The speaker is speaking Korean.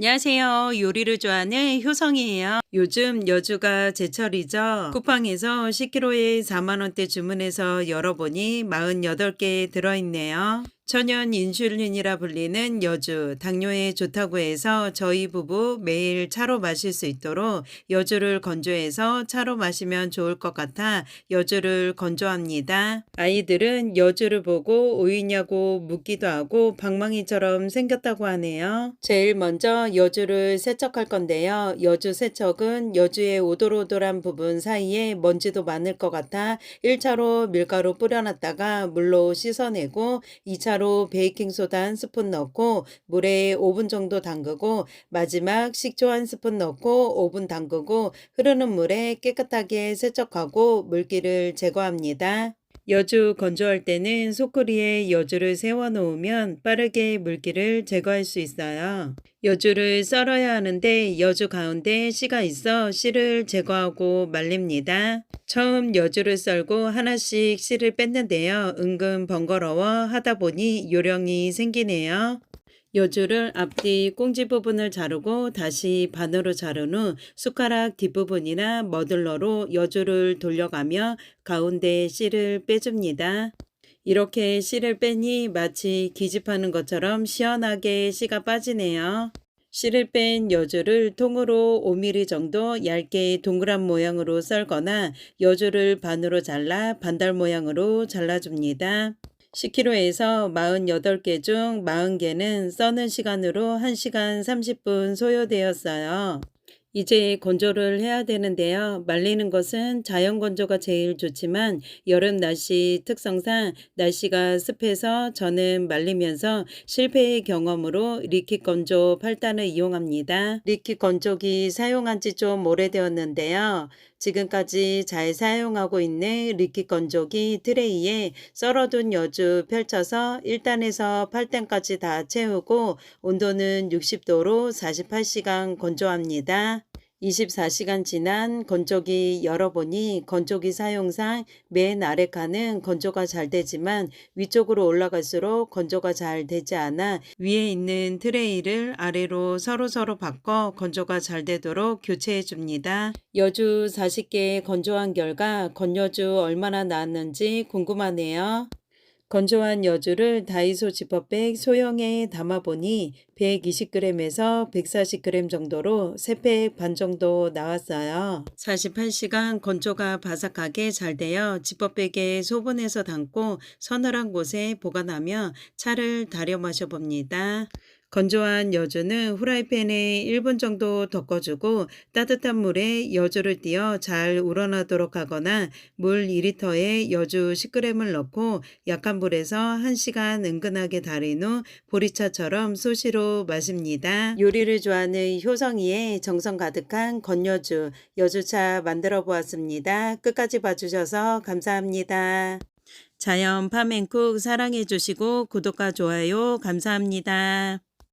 안녕하세요. 요리를 좋아하는 효성이에요. 요즘 여주가 제철이죠. 쿠팡에서 10kg에 4만원대 주문해서 열어보니 48개 들어있네요. 천연 인슐린이라 불리는 여주, 당뇨에 좋다고 해서 저희 부부 매일 차로 마실 수 있도록 여주를 건조해서 차로 마시면 좋을 것 같아 여주를 건조합니다. 아이들은 여주를 보고 오이냐고 묻기도 하고 방망이처럼 생겼다고 하네요. 제일 먼저 여주를 세척할 건데요. 여주 세척은 여주의 오돌오돌한 부분 사이에 먼지도 많을 것 같아 1차로 밀가루 뿌려놨다가 물로 씻어내고 2차로 베이킹소다 한 스푼 넣고 물에 5분 정도 담그고 마지막 식초 한 스푼 넣고 5분 담그고 흐르는 물에 깨끗하게 세척하고 물기를 제거합니다. 여주 건조할 때는 소쿠리에 여주를 세워 놓으면 빠르게 물기를 제거할 수 있어요. 여주를 썰어야 하는데 여주 가운데 씨가 있어 씨를 제거하고 말립니다. 처음 여주를 썰고 하나씩 씨를 뺐는데요. 은근 번거로워 하다 보니 요령이 생기네요. 여주를 앞뒤 꽁지 부분을 자르고 다시 반으로 자른 후 숟가락 뒷부분이나 머들러로 여주를 돌려가며 가운데 씨를 빼줍니다. 이렇게 씨를 빼니 마치 기집하는 것처럼 시원하게 씨가 빠지네요. 씨를 뺀 여주를 통으로 5mm 정도 얇게 동그란 모양으로 썰거나 여주를 반으로 잘라 반달 모양으로 잘라줍니다. 10kg에서 48개 중 40개는 써는 시간으로 1시간 30분 소요되었어요. 이제 건조를 해야 되는데요. 말리는 것은 자연 건조가 제일 좋지만 여름 날씨 특성상 날씨가 습해서 저는 말리면서 실패의 경험으로 리퀴 건조 8단을 이용합니다. 리퀴 건조기 사용한 지 좀 오래되었는데요. 지금까지 잘 사용하고 있는 리퀴 건조기 트레이에 썰어둔 여주 펼쳐서 1단에서 8단까지 다 채우고 온도는 60도로 48시간 건조합니다. 24시간 지난 건조기 열어보니 건조기 사용상 맨 아래 칸은 건조가 잘 되지만 위쪽으로 올라갈수록 건조가 잘 되지 않아 위에 있는 트레이를 아래로 서로서로 바꿔 건조가 잘 되도록 교체해 줍니다. 여주 40개 건조한 결과 건여주 얼마나 나왔는지 궁금하네요. 건조한 여주를 다이소 지퍼백 소형에 담아보니 120g에서 140g 정도로 3팩 반 정도 나왔어요. 48시간 건조가 바삭하게 잘 되어 지퍼백에 소분해서 담고 서늘한 곳에 보관하며 차를 달여 마셔봅니다. 건조한 여주는 후라이팬에 1분 정도 덮어주고 따뜻한 물에 여주를 띄어 잘 우러나도록 하거나 물 2리터에 여주 10g을 넣고 약한 불에서 1시간 은근하게 달인 후 보리차처럼 수시로 마십니다. 요리를 좋아하는 효성이의 정성 가득한 건여주, 여주차 만들어 보았습니다. 끝까지 봐주셔서 감사합니다. 자연 파멘쿡 사랑해 주시고 구독과 좋아요 감사합니다.